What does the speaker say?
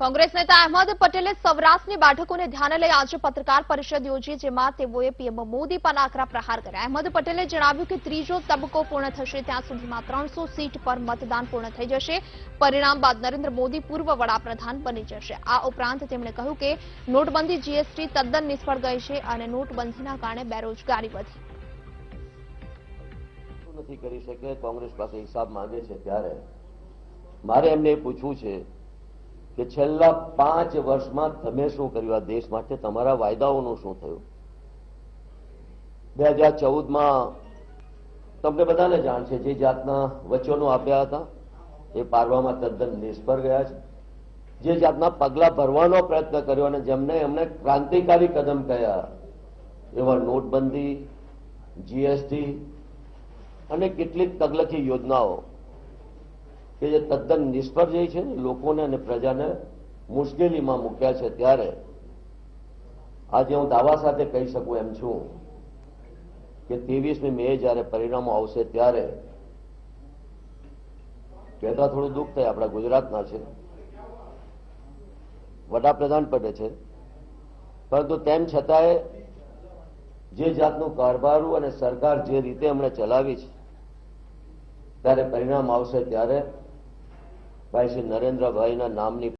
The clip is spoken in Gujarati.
કોંગ્રેસ નેતા અહેમદ પટેલે સૌરાષ્ટ્રની બેઠકોને ધ્યાને લઈ આજે પત્રકાર પરિષદ યોજી, જેમાં તેઓએ પીએમ મોદી પર આકરા પ્રહાર કર્યા. અહેમદ પટેલે જણાવ્યું કે ત્રીજો તબક્કો પૂર્ણ થશે, ત્યાં સુધીમાં ત્રણસો સીટ પર મતદાન પૂર્ણ થઈ જશે. પરિણામ બાદ નરેન્દ્ર મોદી પૂર્વ વડાપ્રધાન બની જશે. આ ઉપરાંત તેમણે કહ્યું કે નોટબંધી જીએસટી તદ્દન નિષ્ફળ ગઈ છે અને નોટબંધીના કારણે બેરોજગારી વધી. નથી કરી શકે, કોંગ્રેસ પાસે હિસાબ માંગે છે ત્યારે. મારે એમને પૂછવું છે કે છેલ્લા પાંચ વર્ષમાં તમે શું કર્યું? આ દેશ માટે તમારા વાયદાઓનું શું થયું? બે હજાર ચૌદમાં તમને બધાને જાણ છે, જે જાતના વચનો આપ્યા હતા, એ પાડવામાં તદ્દન નિષ્ફળ ગયા છે. જે જાતના પગલા ભરવાનો પ્રયત્ન કર્યો અને જેમને એમને ક્રાંતિકારી કદમ કયા એવા નોટબંધી, જીએસટી અને કેટલીક તગલખી યોજનાઓ કે જે તદ્દન નિષ્ફળ જઈ છે લોકોને અને પ્રજાને મુશ્કેલીમાં મૂક્યા છે ત્યારે, આજે હું દાવા સાથે કહી શકું એમ છું કે ત્રેવીસમી મે જ્યારે પરિણામો આવશે ત્યારે કહેતા થોડું દુઃખ થાય આપણા ગુજરાતના છે. વડાપ્રધાન પદે છે. પરંતુ તેમ છતાંય જે જાતનું કારભારું અને સરકાર જે રીતે એમણે ચલાવી છે, ત્યારે પરિણામ આવશે ત્યારે ભાઈ શ્રી નરેન્દ્રભાઈના નામની